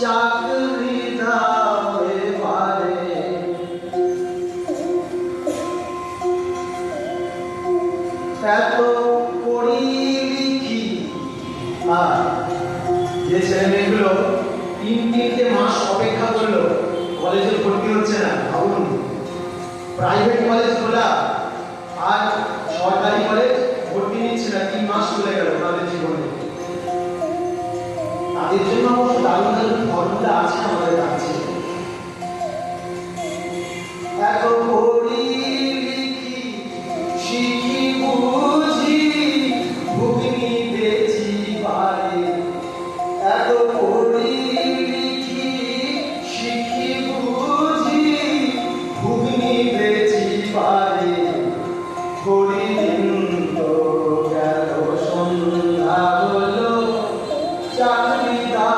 চাকরি দাও এবারে এত পড়ি লিখি আর যে ছেলে মেয়েগুলো তিন তিনটে মাস অপেক্ষা করল, কলেজে ভর্তি হচ্ছে না, ভাবুন। প্রাইভেট কলেজ খোলা, আর সরকারি কলেজ নিচ্ছে না তিন মাস চলে গেল তাদের জীবনে। তাদের জন্য অবশ্য দারুণ দারুণ ফর্মুলা আছে আমাদের কাছে। চাকরি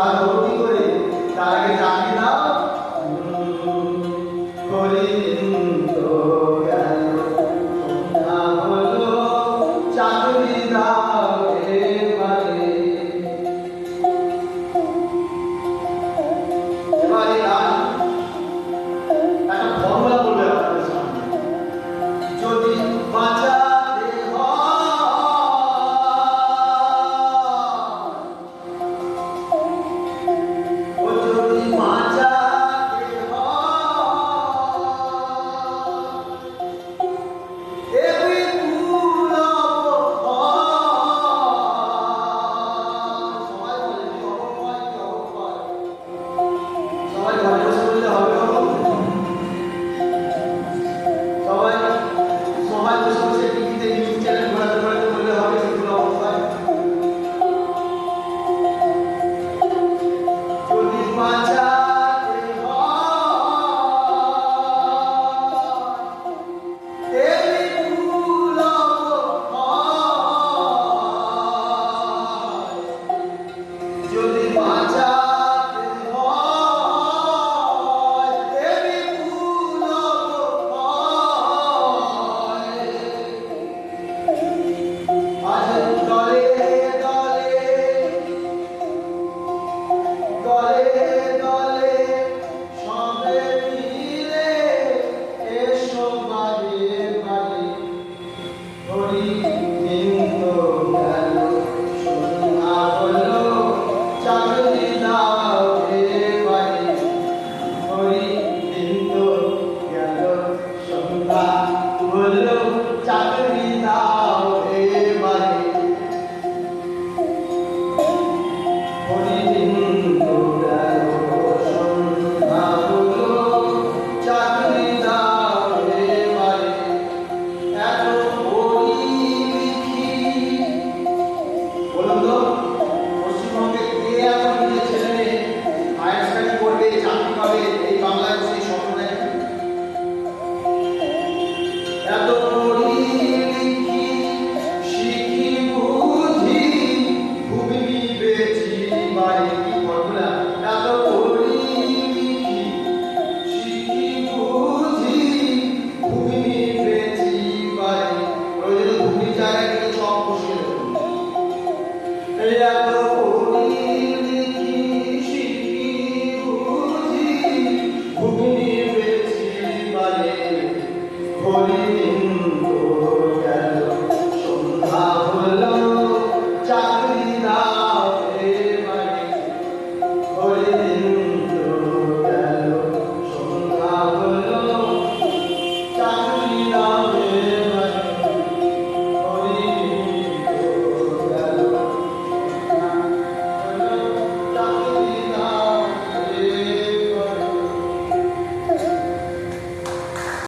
Padre. এই এত